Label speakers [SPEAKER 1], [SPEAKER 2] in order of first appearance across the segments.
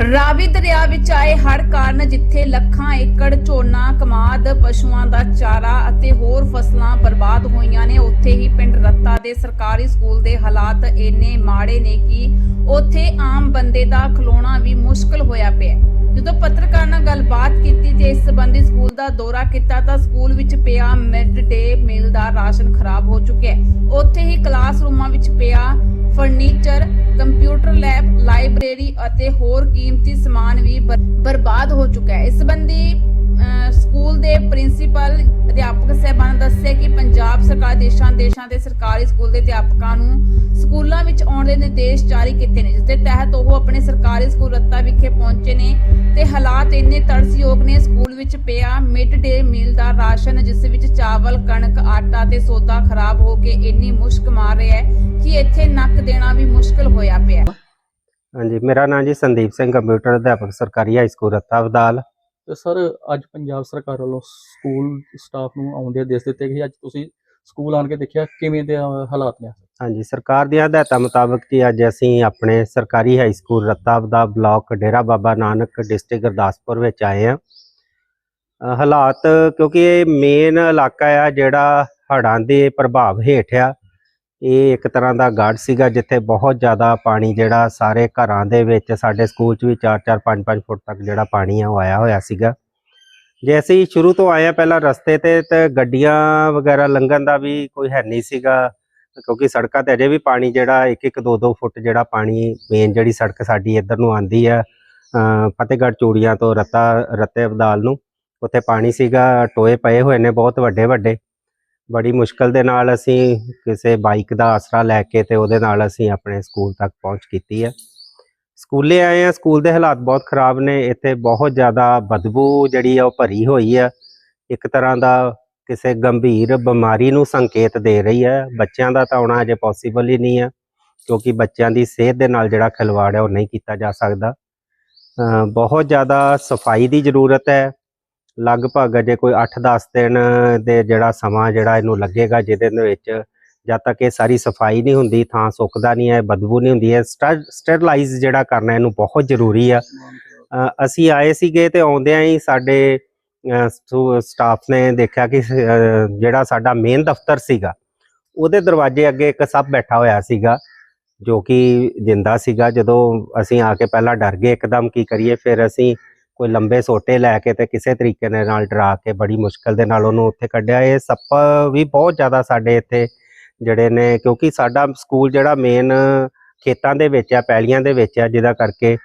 [SPEAKER 1] ਰਾਵੀ ਦਰਿਆ ਵਿੱਚ ਆਏ ਹੜ੍ਹ ਕਾਰਨ ਜਿੱਥੇ ਲੱਖਾਂ ਏਕੜ ਝੋਨਾ, ਕਮਾਦ, ਪਸ਼ੂਆਂ ਦਾ ਚਾਰਾ ਅਤੇ ਹੋਰ ਫਸਲਾਂ ਬਰਬਾਦ ਹੋਈਆਂ ਨੇ, ਉੱਥੇ ਹੀ ਪਿੰਡ ਰੱਤਾ ਦੇ ਸਰਕਾਰੀ ਸਕੂਲ ਦੇ ਹਾਲਾਤ ਇੰਨੇ ਮਾੜੇ ਨੇ ਕਿ ਉੱਥੇ ਆਮ ਬੰਦੇ ਦਾ ਖਲੋਣਾ ਵੀ ਮੁਸ਼ਕਲ ਹੋਇਆ ਪਿਆ। ਜਦੋਂ ਪੱਤਰਕਾਰ ਨਾਲ ਗੱਲਬਾਤ ਕੀਤੀ ਤੇ ਇਸ ਸੰਬੰਧੀ ਸਕੂਲ ਦਾ ਦੌਰਾ ਕੀਤਾ ਤਾਂ ਸਕੂਲ ਵਿੱਚ ਪਿਆ ਮਿਡ ਡੇ ਮੀਲ ਦਾ ਰਾਸ਼ਨ ਖਰਾਬ ਹੋ ਚੁੱਕਿਆ। ਹੈ ਉੱਥੇ ਹੀ ਕਲਾਸਰੂਮਾਂ ਵਿੱਚ ਪਿਆ ਫਰਨੀਚਰ, ਕੰਪਿਊਟਰ ਲੈਬ, ਲਾਇਬ੍ਰੇਰੀ ਅਤੇ ਹੋਰ ਕੀਮਤੀ ਸਮਾਨ ਵੀ ਬਰਬਾਦ ਹੋ ਚੁੱਕਾ ਹੈ। ਇਸ ਸੰਬੰਧੀ ਸਕੂਲ ਦੇ ਪ੍ਰਿੰਸੀਪਲ ਅਧਿਆਪਕ ਸਹਿਬਾਨ ਦੱਸਿਆ ਕਿ ਪੰਜਾਬ ਸਰਕਾਰ ਦੇਸ਼ਾਂ ਦੇਸ਼ਾਂ ਦੇ ਸਰਕਾਰੀ ਸਕੂਲ ਦੇ ਅਧਿਆਪਕਾਂ ਨੂੰ ਸਕੂਲਾਂ ਵਿੱਚ ਆਉਣ ਦੇ ਨਿਰਦੇਸ਼ ਜਾਰੀ ਕੀਤੇ ਨੇ, ਜਿਸ ਦੇ ਤਹਿਤ ਉਹ ਆਪਣੇ ਸਰਕਾਰੀ ਸਕੂਲ ਰੱਤਾ ਵਿਖੇ ਪਹੁੰਚੇ ਨੇ ਤੇ ਹਾਲਾਤ ਇੰਨੇ ਤਰਸਯੋਗ ਨੇ, ਸਕੂਲ ਵਿੱਚ ਪਿਆ ਮਿਡ ਡੇ ਮੀਲ ਦਾ ਰਾਸ਼ਨ, ਜਿਸ ਵਿੱਚ ਚਾਵਲ, ਕਣਕ, ਆਟਾ ਤੇ ਸੌਦਾ ਖਰਾਬ ਹੋ ਕੇ ਇੰਨੀ ਮੁਸ਼ਕ ਮਾਰ ਇੱਥੇ ਨੱਕ ਦੇਣਾ ਵੀ ਮੁਸ਼ਕਲ ਹੋਇਆ ਪਿਆ।
[SPEAKER 2] ਹਾਂਜੀ ਮੇਰਾ ਨਾਮ ਜੀ ਸੰਦੀਪ ਸਿੰਘ ਕੰਪਿਊਟਰ ਅਧਿਆਪਕ ਸਰਕਾਰੀ ਹਾਈ ਸਕੂਲ ਰੱਤਾ ਅਬਦਾਲ।
[SPEAKER 3] ਤੇ ਸਰ ਅੱਜ ਪੰਜਾਬ ਸਰਕਾਰ ਵੱਲੋਂ ਸਕੂਲ ਸਟਾਫ ਨੂੰ ਆਉਂਦੇ ਆਦੇਸ਼ ਦਿੱਤੇ ਗਏ ਅੱਜ ਤੁਸੀਂ ਸਕੂਲ ਆਣ ਕੇ ਦੇਖਿਆ ਕਿਵੇਂ ਦੇ ਹਾਲਾਤ ਨੇ?
[SPEAKER 2] ਹਾਂਜੀ ਸਰਕਾਰ ਦੀਆਂ ਹਦਾਇਤਾਂ ਮੁਤਾਬਕ ਜੀ ਅੱਜ ਅਸੀਂ ਆਪਣੇ ਸਰਕਾਰੀ high school Ratta Abdal block Dera Baba Nanak district Gurdaspur ਵਿੱਚ ਆਏ ਆ ਹਾਲਾਤ ਕਿਉਂਕਿ ਇਹ ਮੇਨ ਇਲਾਕਾ ਆ ਜਿਹੜਾ ਹੜ੍ਹਾਂ ਦੇ ਪ੍ਰਭਾਵ ਹੇਠ ਆ। ਇਹ ਇੱਕ ਤਰ੍ਹਾਂ ਦਾ ਗੜ ਸੀਗਾ ਜਿੱਥੇ ਬਹੁਤ ਜ਼ਿਆਦਾ ਪਾਣੀ ਜਿਹੜਾ ਸਾਰੇ ਘਰਾਂ ਦੇ ਵਿੱਚ ਸਾਡੇ ਸਕੂਲ 'ਚ ਵੀ 4-4 5-5 ਫੁੱਟ ਤੱਕ ਜਿਹੜਾ ਪਾਣੀ ਆ ਉਹ ਆਇਆ ਹੋਇਆ ਸੀਗਾ। ਜੇ ਅਸੀਂ ਸ਼ੁਰੂ ਤੋਂ ਆਏ ਆ ਪਹਿਲਾਂ ਰਸਤੇ ਤੇ ਤੇ ਗੱਡੀਆਂ ਵਗੈਰਾ ਲੰਘਣ ਦਾ ਵੀ ਕੋਈ ਹੈ ਨਹੀਂ ਸੀਗਾ, ਕਿਉਂਕਿ ਸੜਕਾਂ ਤੇ ਅਜੇ ਵੀ ਪਾਣੀ ਜਿਹੜਾ 1-1 2-2 ਫੁੱਟ ਜਿਹੜਾ ਪਾਣੀ ਮੇਨ ਜਿਹੜੀ ਸੜਕ ਸਾਡੀ ਇੱਧਰ ਨੂੰ ਆਂਦੀ ਆ ਫਤਿਹਗੜ੍ਹ ਚੂੜੀਆਂ ਤੋਂ ਰੱਤਾ, ਰੱਤੇ ਅਬਦਾਲ ਨੂੰ, ਉੱਥੇ ਪਾਣੀ ਸੀਗਾ, ਟੋਏ ਪਏ ਹੋਏ ਨੇ ਬਹੁਤ ਵੱਡੇ ਵੱਡੇ ਬੜੀ ਮੁਸ਼ਕਲ ਦੇ ਨਾਲ ਅਸੀਂ ਕਿਸੇ ਬਾਈਕ ਦਾ ਆਸਰਾ ਲੈ ਕੇ ਤੇ ਉਹਦੇ ਨਾਲ ਅਸੀਂ ਆਪਣੇ ਸਕੂਲ ਤੱਕ ਪਹੁੰਚ ਕੀਤੀ ਹੈ। ਸਕੂਲੇ ਆਏ ਆ ਸਕੂਲ ਦੇ ਹਾਲਾਤ ਬਹੁਤ ਖਰਾਬ ਨੇ, ਇੱਥੇ ਬਹੁਤ ਜ਼ਿਆਦਾ ਬਦਬੂ ਜਿਹੜੀ ਆ ਉਹ ਭਰੀ ਹੋਈ ਆ ਇੱਕ ਤਰ੍ਹਾਂ ਦਾ ਕਿਸੇ ਗੰਭੀਰ ਬਿਮਾਰੀ ਨੂੰ ਸੰਕੇਤ ਦੇ ਰਹੀ ਹੈ। ਬੱਚਿਆਂ ਦਾ ਤਾਂ ਆਉਣਾ ਅਜੇ ਪੋਸੀਬਲ ਹੀ ਨਹੀਂ ਹੈ, ਕਿਉਂਕਿ ਬੱਚਿਆਂ ਦੀ ਸਿਹਤ ਦੇ ਨਾਲ ਜਿਹੜਾ ਖਿਲਵਾੜ ਹੈ ਉਹ ਨਹੀਂ ਕੀਤਾ ਜਾ ਸਕਦਾ। ਬਹੁਤ ਜ਼ਿਆਦਾ ਸਫ਼ਾਈ ਦੀ ਜ਼ਰੂਰਤ ਹੈ। ਲਗਭਗ ਅਜੇ ਕੋਈ 8-10 ਦਿਨ ਦੇ ਜਿਹੜਾ ਸਮਾਂ ਜਿਹੜਾ ਇਹਨੂੰ ਲੱਗੇਗਾ ਜਿਹਦੇ ਵਿੱਚ ਜਦ ਤੱਕ ਇਹ ਸਾਰੀ ਸਫ਼ਾਈ ਨਹੀਂ ਹੁੰਦੀ, ਥਾਂ ਸੁੱਕਦਾ ਨਹੀਂ ਹੈ, ਬਦਬੂ ਨਹੀਂ ਹੁੰਦੀ ਹੈ ਸਟਰਲਾਈਜ਼ ਜਿਹੜਾ ਕਰਨਾ ਇਹਨੂੰ ਬਹੁਤ ਜ਼ਰੂਰੀ ਆ। ਅਸੀਂ ਆਏ ਸੀਗੇ ਤੇ ਆਉਂਦਿਆਂ ਹੀ ਸਾਡੇ ਸਟਾਫ ਨੇ ਦੇਖਿਆ ਕਿ ਜਿਹੜਾ ਸਾਡਾ ਮੇਨ ਦਫ਼ਤਰ ਸੀਗਾ, ਉਹਦੇ ਦਰਵਾਜ਼ੇ ਅੱਗੇ ਇੱਕ ਸੱਪ ਬੈਠਾ ਹੋਇਆ ਸੀਗਾ, ਜੋ ਕਿ ਜਿੰਦਾ ਸੀਗਾ। ਜਦੋਂ ਅਸੀਂ ਆ ਕੇ ਪਹਿਲਾਂ ਡਰ ਗਏ, ਇੱਕਦਮ ਕੀ ਕਰੀਏ, ਫਿਰ ਅਸੀਂ ਕੋਈ ਲੰਬੇ ਸੋਟੇ ਲੈ ਕੇ ਤੇ ਕਿਸੇ ਤਰੀਕੇ ਦੇ ਨਾਲ ਡਰਾ ਕੇ ਬੜੀ ਮੁਸ਼ਕਲ ਦੇ ਨਾਲ ਉਹਨੂੰ ਉੱਥੇ ਕੱਢਿਆ। ਇਹ ਸੱਪ ਵੀ ਬਹੁਤ ਜ਼ਿਆਦਾ ਸਾਡੇ ਇੱਥੇ ਜਿਹੜੇ ਨੇ, ਕਿਉਂਕਿ ਸਾਡਾ ਸਕੂਲ ਜਿਹੜਾ ਮੇਨ ਖੇਤਾਂ ਦੇ ਵਿੱਚ ਆ, ਪੈਲੀਆਂ ਦੇ ਵਿੱਚ ਆ, ਜਿਹਦਾ ਕਰਕੇ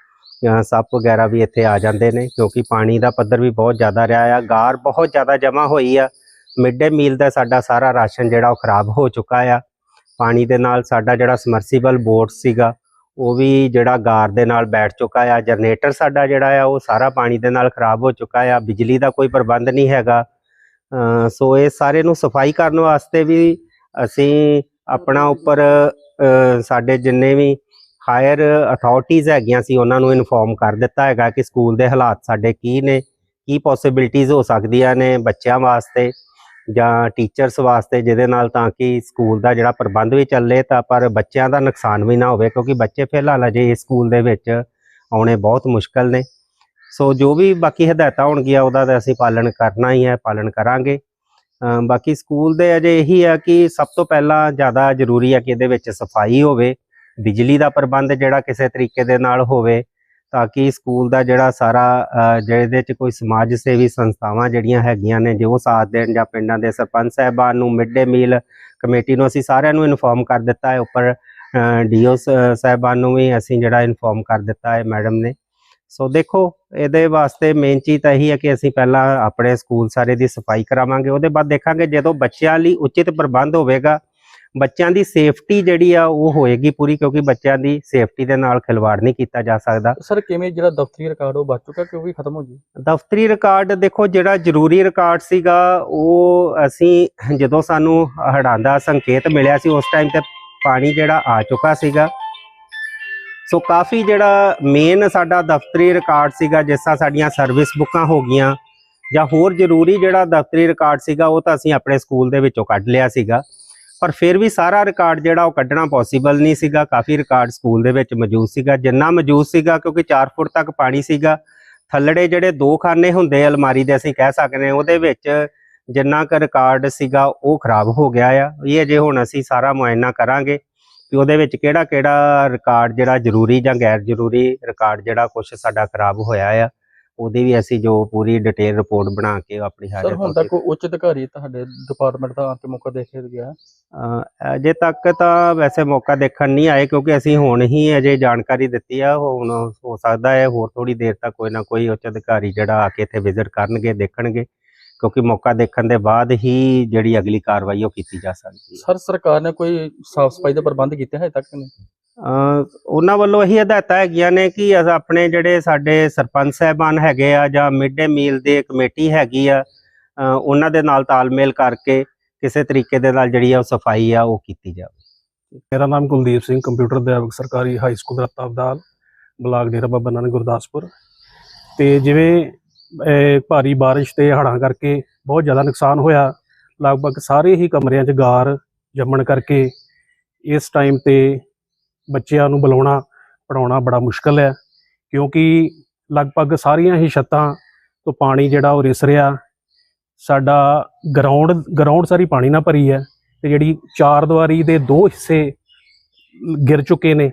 [SPEAKER 2] ਸੱਪ ਵਗੈਰਾ ਵੀ ਇੱਥੇ ਆ ਜਾਂਦੇ ਨੇ, ਕਿਉਂਕਿ ਪਾਣੀ ਦਾ ਪੱਧਰ ਵੀ ਬਹੁਤ ਜ਼ਿਆਦਾ ਰਿਹਾ ਆ। ਗਾਰ ਬਹੁਤ ਜ਼ਿਆਦਾ ਜਮ੍ਹਾਂ ਹੋਈ ਆ। ਮਿਡ ਡੇ ਮੀਲ ਦਾ ਸਾਡਾ ਸਾਰਾ ਰਾਸ਼ਨ ਜਿਹੜਾ ਉਹ ਖਰਾਬ ਹੋ ਚੁੱਕਾ ਆ। ਪਾਣੀ ਦੇ ਨਾਲ ਸਾਡਾ ਜਿਹੜਾ ਸਮਰਸੀਬਲ ਬੋਟ ਸੀਗਾ ਉਹ ਵੀ ਜਿਹੜਾ ਗਾਰ ਦੇ ਨਾਲ ਬੈਠ ਚੁੱਕਾ ਆ, ਜਨਰੇਟਰ ਸਾਡਾ ਜਿਹੜਾ ਆ, ਉਹ ਸਾਰਾ ਪਾਣੀ ਦੇ ਨਾਲ ਖਰਾਬ ਹੋ ਚੁੱਕਾ ਆ, ਬਿਜਲੀ ਦਾ ਕੋਈ ਪ੍ਰਬੰਧ ਨਹੀਂ ਹੈਗਾ। ਸੋ ਇਹ ਸਾਰੇ ਨੂੰ ਸਫ਼ਾਈ ਕਰਨ ਵਾਸਤੇ ਵੀ ਅਸੀਂ ਆਪਣਾ ਉੱਪਰ ਸਾਡੇ ਜਿੰਨੇ ਵੀ ਹਾਇਰ ਅਥਾਰਟੀਆਂ ਹੈਗੀਆਂ ਸੀ, ਉਹਨਾਂ ਨੂੰ ਇਨਫੋਰਮ ਕਰ ਦਿੱਤਾ ਹੈਗਾ ਕਿ ਸਕੂਲ ਦੇ ਹਾਲਾਤ ਸਾਡੇ ਕੀ ਨੇ, ਕੀ ਪੋਸਿਬਿਲਿਟੀਆਂ ਹੋ ਸਕਦੀਆਂ ਨੇ ਬੱਚਿਆਂ ਵਾਸਤੇ। ਜਾਂ ਟੀਚਰਸ ਵਾਸਤੇ ਜਿਹਦੇ ਨਾਲ ਤਾਂ ਕਿ ਸਕੂਲ ਦਾ ਜਿਹੜਾ ਪ੍ਰਬੰਧ ਵੀ ਚੱਲੇ ਤਾਂ ਪਰ ਬੱਚਿਆਂ ਦਾ ਨੁਕਸਾਨ ਵੀ ਨਾ ਹੋਵੇ ਕਿਉਂਕਿ ਬੱਚੇ ਫਿਲਹਾਲ ਅਜੇ ਇਸ ਸਕੂਲ ਦੇ ਵਿੱਚ ਆਉਣੇ ਬਹੁਤ ਮੁਸ਼ਕਲ ਨੇ। ਸੋ ਜੋ ਵੀ ਬਾਕੀ ਹਦਾਇਤਾਂ ਹੋਣਗੀਆਂ ਉਹਦਾ ਤਾਂ ਅਸੀਂ ਪਾਲਣ ਕਰਨਾ ਹੀ ਹੈ, ਪਾਲਣ ਕਰਾਂਗੇ। ਬਾਕੀ ਸਕੂਲ ਦੇ ਅਜੇ ਇਹੀ ਆ ਕਿ ਸਭ ਤੋਂ ਪਹਿਲਾਂ ਜ਼ਿਆਦਾ ਜ਼ਰੂਰੀ ਹੈ ਕਿ ਇਹਦੇ ਵਿੱਚ ਸਫ਼ਾਈ ਹੋਵੇ, ਬਿਜਲੀ ਦਾ ਪ੍ਰਬੰਧ ਜਿਹੜਾ ਕਿਸੇ ਤਰੀਕੇ ਦੇ ਨਾਲ ਹੋਵੇ ਤਾਂ ਕਿ ਸਕੂਲ ਦਾ ਜਿਹੜਾ ਸਾਰਾ ਅ, ਜਿਹਦੇ ਚ ਕੋਈ ਸਮਾਜ ਸੇਵੀ ਸੰਸਥਾਵਾਂ ਜਿਹੜੀਆਂ ਹੈਗੀਆਂ ਨੇ ਜੋ ਸਾਥ ਦੇਣ ਜਾਂ ਪਿੰਡਾਂ ਦੇ ਸਰਪੰਚ ਸਾਹਿਬਾਨ ਨੂੰ ਮਿਡ ਡੇ ਮੀਲ ਕਮੇਟੀ ਨੂੰ ਅਸੀਂ ਸਾਰਿਆਂ ਨੂੰ ਇਨਫੋਰਮ ਕਰ ਦਿੱਤਾ ਹੈ ਉੱਪਰ ਡੀਓ ਸਾਹਿਬਾਨ ਨੂੰ ਵੀ ਅਸੀਂ ਜਿਹੜਾ ਇਨਫੋਰਮ ਕਰ ਦਿੱਤਾ ਹੈ ਮੈਡਮ ਨੇ। ਸੋ ਦੇਖੋ ਇਹਦੇ ਵਾਸਤੇ ਮੇਨ ਚੀਜ਼ ਤਾਂ ਇਹੀ ਹੈ ਕਿ ਅਸੀਂ ਪਹਿਲਾਂ ਆਪਣੇ ਸਕੂਲ ਸਾਰੇ ਦੀ ਸਫ਼ਾਈ ਕਰਾਵਾਂਗੇ ਉਹਦੇ ਬਾਅਦ ਦੇਖਾਂਗੇ ਜਦੋਂ ਬੱਚਿਆਂ ਲਈ ਉਚਿਤ ਪ੍ਰਬੰਧ ਹੋਵੇਗਾ ਬੱਚਿਆਂ ਦੀ ਸੇਫਟੀ ਜਿਹੜੀ ਆ ਉਹ ਹੋਏਗੀ ਪੂਰੀ ਕਿਉਂਕਿ ਬੱਚਿਆਂ ਦੀ ਸੇਫਟੀ ਦੇ ਨਾਲ ਖਿਲਵਾੜ ਨਹੀਂ ਕੀਤਾ ਜਾ ਸਕਦਾ।
[SPEAKER 3] ਸਰ ਕਿਵੇਂ ਜਿਹੜਾ ਦਫ਼ਤਰੀ ਰਿਕਾਰਡ ਉਹ ਬਚ ਚੁੱਕਾ ਕਿ ਉਹ ਵੀ ਖਤਮ ਹੋ ਜੀ
[SPEAKER 2] ਦਫ਼ਤਰੀ ਰਿਕਾਰਡ ਦੇਖੋ ਜਿਹੜਾ ਜ਼ਰੂਰੀ ਰਿਕਾਰਡ ਸੀਗਾ ਉਹ ਅਸੀਂ ਜਦੋਂ ਸਾਨੂੰ ਹੜ੍ਹਾਂ ਦਾ ਸੰਕੇਤ ਮਿਲਿਆ ਸੀ ਉਸ ਟਾਈਮ ਤੇ ਪਾਣੀ ਜਿਹੜਾ ਆ ਚੁੱਕਾ ਸੀਗਾ। ਸੋ ਕਾਫੀ ਜਿਹੜਾ ਮੇਨ ਸਾਡਾ ਦਫ਼ਤਰੀ ਰਿਕਾਰਡ ਸੀਗਾ ਜਿਸ ਤਰ੍ਹਾਂ ਸਾਡੀਆਂ ਸਰਵਿਸ ਬੁੱਕਾਂ ਹੋ ਗਈਆਂ ਜਾਂ ਹੋਰ ਜ਼ਰੂਰੀ ਜਿਹੜਾ ਦਫ਼ਤਰੀ ਰਿਕਾਰਡ ਸੀਗਾ ਉਹ ਤਾਂ ਅਸੀਂ ਆਪਣੇ ਸਕੂਲ ਦੇ ਵਿੱਚੋਂ ਕੱਢ ਲਿਆ ਸੀਗਾ। ਪਰ ਫਿਰ ਵੀ ਸਾਰਾ ਰਿਕਾਰਡ ਜਿਹੜਾ ਉਹ ਕੱਢਣਾ ਪੋਸੀਬਲ ਨਹੀਂ ਸੀਗਾ। ਕਾਫੀ ਰਿਕਾਰਡ ਸਕੂਲ ਦੇ ਵਿੱਚ ਮੌਜੂਦ ਸੀਗਾ। ਜਿੰਨਾ ਮੌਜੂਦ ਸੀਗਾ, ਕਿਉਂਕਿ 4 ਫੁੱਟ ਤੱਕ ਪਾਣੀ ਸੀਗਾ, ਥੱਲੜੇ ਜਿਹੜੇ ਦੋ ਖਾਨੇ ਹੁੰਦੇ ਅਲਮਾਰੀ ਦੇ, ਅਸੀਂ ਕਹਿ ਸਕਦੇ ਹਾਂ, ਉਹਦੇ ਵਿੱਚ ਜਿੰਨਾ ਕੁ ਰਿਕਾਰਡ ਸੀਗਾ, ਉਹ ਖਰਾਬ ਹੋ ਗਿਆ ਆ। ਇਹ ਅਜੇ ਹੁਣ ਅਸੀਂ ਸਾਰਾ ਮੁਆਇਨਾ ਕਰਾਂਗੇ ਕਿ ਉਹਦੇ ਵਿੱਚ ਕਿਹੜਾ ਕਿਹੜਾ ਰਿਕਾਰਡ ਜਿਹੜਾ ਜ਼ਰੂਰੀ ਜਾਂ ਗੈਰ ਜ਼ਰੂਰੀ ਰਿਕਾਰਡ ਜਿਹੜਾ ਕੁਝ ਸਾਡਾ ਖਰਾਬ ਹੋਇਆ ਆ। ਉਹਦੀ ਵੀ ਅਸੀਂ ਜੋ ਪੂਰੀ ਡਿਟੇਲ ਰਿਪੋਰਟ ਬਣਾ ਕੇ ਆਪਣੀ
[SPEAKER 3] ਸਰ
[SPEAKER 2] ਹਾਜ਼ਰ
[SPEAKER 3] ਹੁਣ ਤੱਕ ਕੋਈ ਉੱਚ ਅਧਿਕਾਰੀ ਤੁਹਾਡੇ ਡਿਪਾਰਟਮੈਂਟ ਦਾ ਆਕੇ ਮੌਕਾ ਦੇਖ ਕੇ ਗਿਆ
[SPEAKER 2] ਅਹ ਅਜੇ ਤੱਕ ਤਾਂ ਵੈਸੇ ਮੌਕਾ ਦੇਖਣ ਨਹੀਂ ਆਏ ਕਿਉਂਕਿ ਅਸੀਂ ਹੁਣ ਹੀ ਅਜੇ ਜਾਣਕਾਰੀ ਦਿੱਤੀ ਆ ਹੁਣ ਹੋ ਸਕਦਾ ਹੈ ਹੋਰ ਥੋੜੀ ਦੇਰ ਤੱਕ ਕੋਈ ਨਾ ਕੋਈ ਉੱਚ ਅਧਿਕਾਰੀ ਜਿਹੜਾ ਆ ਕੇ ਇੱਥੇ ਵਿਜ਼ਿਟ ਕਰਨਗੇ ਦੇਖਣਗੇ ਕਿਉਂਕਿ ਮੌਕਾ ਦੇਖਣ ਦੇ ਬਾਅਦ ਹੀ ਜਿਹੜੀ ਅਗਲੀ ਕਾਰਵਾਈ ਉਹ ਕੀਤੀ ਜਾ ਸਕਦੀ ਹੈ।
[SPEAKER 3] ਸਰ ਸਰਕਾਰ ਨੇ ਕੋਈ ਸਾਫ਼ ਸਫ਼ਾਈ ਦਾ ਪ੍ਰਬੰਧ ਕੀਤਾ ਹੈ ਤੱਕ ਨਹੀਂ?
[SPEAKER 2] ਉਹਨਾਂ ਵੱਲੋਂ ਇਹੀ ਹਦਾਇਤਾਂ ਹੈਗੀਆਂ ਨੇ ਕਿ ਆਪਣੇ ਜਿਹੜੇ ਸਾਡੇ ਸਰਪੰਚ ਸਾਹਿਬਾਨ ਹੈਗੇ ਆ ਜਾਂ ਮਿਡ ਡੇ ਮੀਲ ਦੇ ਕਮੇਟੀ ਹੈਗੀ ਆ ਉਹਨਾਂ ਦੇ ਨਾਲ ਤਾਲਮੇਲ ਕਰਕੇ ਕਿਸੇ ਤਰੀਕੇ ਦੇ ਨਾਲ ਜਿਹੜੀ ਆ ਉਹ ਸਫ਼ਾਈ ਆ ਉਹ ਕੀਤੀ ਜਾਵੇ।
[SPEAKER 4] ਮੇਰਾ ਨਾਮ ਕੁਲਦੀਪ ਸਿੰਘ, ਕੰਪਿਊਟਰ ਅਧਿਆਪਕ, ਸਰਕਾਰੀ high school Ratabdal block Dera Baba Nanak Gurdaspur. ਤੇ ਜਿਵੇਂ ਭਾਰੀ ਬਾਰਿਸ਼ ਤੇ ਹੜ੍ਹਾਂ ਕਰਕੇ ਬਹੁਤ ਜ਼ਿਆਦਾ ਨੁਕਸਾਨ ਹੋਇਆ, ਲਗਭਗ ਸਾਰੇ ਹੀ ਕਮਰਿਆਂ 'ਚ ਗਾਰ ਜੰਮਣ ਕਰਕੇ ਇਸ ਟਾਈਮ ਤੇ ਬੱਚਿਆਂ ਨੂੰ ਬੁਲਾਉਣਾ ਪੜਾਉਣਾ ਬੜਾ ਮੁਸ਼ਕਲ ਹੈ, ਕਿਉਂਕਿ ਲਗਭਗ ਸਾਰੀਆਂ ਹੀ ਛੱਤਾਂ ਤੋਂ ਪਾਣੀ ਜਿਹੜਾ ਉਹ ਰਿਸ ਰਿਹਾ। ਸਾਡਾ ਗਰਾਊਂਡ ਗਰਾਊਂਡ ਸਾਰੀ ਪਾਣੀ ਨਾਲ ਭਰੀ ਹੈ ਤੇ ਜਿਹੜੀ ਚਾਰ ਦੀਵਾਰੀ ਦੇ ਦੋ ਹਿੱਸੇ ਗਿਰ ਚੁੱਕੇ ਨੇ।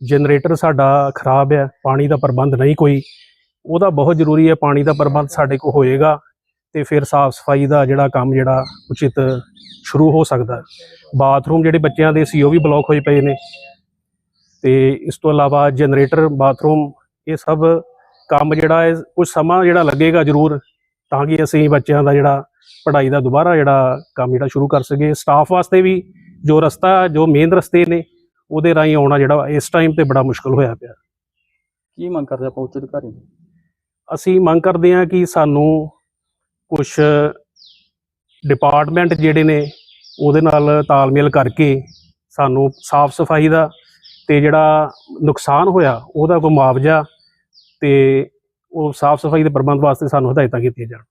[SPEAKER 4] ਜਨਰੇਟਰ ਸਾਡਾ ਖਰਾਬ ਹੈ, ਪਾਣੀ ਦਾ ਪ੍ਰਬੰਧ ਨਹੀਂ ਕੋਈ। ਉਹਦਾ ਬਹੁਤ ਜ਼ਰੂਰੀ ਹੈ, ਪਾਣੀ ਦਾ ਪ੍ਰਬੰਧ ਸਾਡੇ ਕੋਲ ਹੋਏਗਾ ਤੇ ਫਿਰ ਸਾਫ਼ ਸਫ਼ਾਈ ਦਾ ਜਿਹੜਾ ਕੰਮ ਜਿਹੜਾ ਉਚਿਤ ਸ਼ੁਰੂ ਹੋ ਸਕਦਾ ਬਾਥਰੂਮ ਜਿਹੜੇ ਬੱਚਿਆਂ ਦੇ ਸੀ, ਉਹ ਵੀ ਬਲੌਕ ਹੋਏ ਪਏ ਨੇ। ਤੇ ਇਸ ਤੋਂ ਇਲਾਵਾ ਜਨਰੇਟਰ ਬਾਥਰੂਮ ਇਹ ਸਭ ਕੰਮ ਜਿਹੜਾ ਹੈ ਕੁਝ ਸਮਾਂ ਜਿਹੜਾ ਲੱਗੇਗਾ ਜ਼ਰੂਰ ਤਾਂ ਕਿ ਅਸੀਂ ਬੱਚਿਆਂ ਦਾ ਜਿਹੜਾ ਪੜ੍ਹਾਈ ਦਾ ਦੁਬਾਰਾ ਜਿਹੜਾ ਕੰਮ ਜਿਹੜਾ ਸ਼ੁਰੂ ਕਰ ਸਕੀਏ ਸਟਾਫ ਵਾਸਤੇ ਵੀ ਜੋ ਰਸਤਾ ਜੋ ਮੇਨ ਰਸਤੇ ਨੇ ਉਹਦੇ ਰਾਹੀਂ ਆਉਣਾ ਜਿਹੜਾ ਇਸ ਟਾਈਮ ਤੇ ਬੜਾ ਮੁਸ਼ਕਲ ਹੋਇਆ ਪਿਆ
[SPEAKER 3] ਕੀ ਮੰਗ ਕਰਦੇ ਆਪਾਂ ਉੱਚ ਅਧਿਕਾਰੀ?
[SPEAKER 4] ਅਸੀਂ ਮੰਗ ਕਰਦੇ ਹਾਂ ਕਿ ਸਾਨੂੰ ਕੁਝ ਡਿਪਾਰਟਮੈਂਟ ਜਿਹੜੇ ਨੇ ਉਹਦੇ ਨਾਲ ਤਾਲਮੇਲ ਕਰਕੇ ਸਾਨੂੰ ਸਾਫ਼ ਸਫ਼ਾਈ ਦਾ ਤੇ ਜਿਹੜਾ ਨੁਕਸਾਨ ਹੋਇਆ, ਉਹਦਾ ਕੋਈ ਮੁਆਵਜ਼ਾ ਤੇ ਉਹ ਸਾਫ਼ ਸਫ਼ਾਈ ਦੇ ਪ੍ਰਬੰਧ ਵਾਸਤੇ ਸਾਨੂੰ ਹਦਾਇਤਾਂ ਕੀਤੀਆਂ ਜਾਣ।